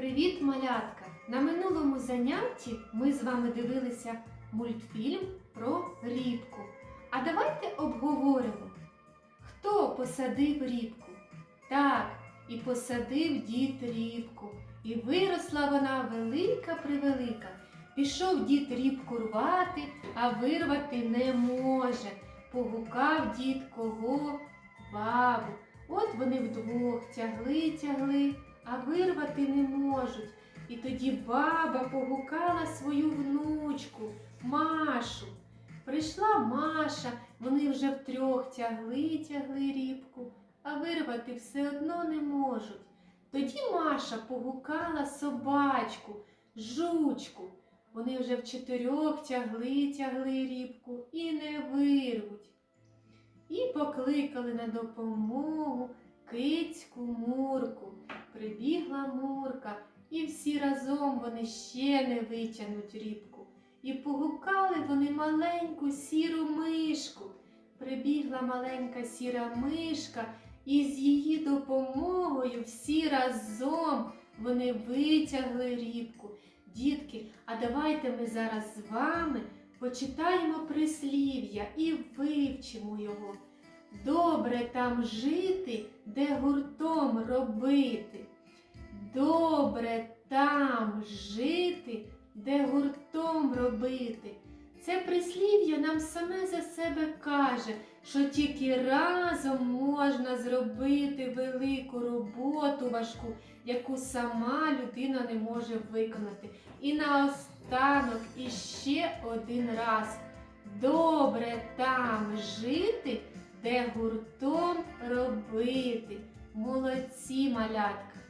Привіт, малятка! На минулому занятті ми з вами дивилися мультфільм про рібку. А давайте обговоримо, хто посадив рібку? Так, і посадив дід рібку. І виросла вона велика превелика. Пішов дід рібку рвати, а вирвати не може. Погукав дід кого? Бабу. От вони вдвох тягли, тягли, а вирвати не можуть. І тоді баба погукала свою внучку Машу. Прийшла Маша, вони вже втрьох тягли, тягли рібку, а вирвати все одно не можуть. Тоді Маша погукала собачку, жучку. Вони вже в чотирьох тягли, тягли рібку і не вирвуть. І покликали на допомогу кицьку Мурку. Прибігла Мурка, і всі разом вони ще не витягнуть рібку. І погукали вони маленьку сіру мишку. Прибігла маленька сіра мишка, і з її допомогою всі разом вони витягли рібку. Дітки, а давайте ми зараз з вами почитаємо прислів'я і вивчимо його. Добре там жити, де гуртом робити. Добре там жити, де гуртом робити. Це прислів'я нам саме за себе каже, що тільки разом можна зробити велику роботу важку, яку сама людина не може виконати. І наостанок іще один раз. Добре там жити, де гуртом робити. Молодці, малятка!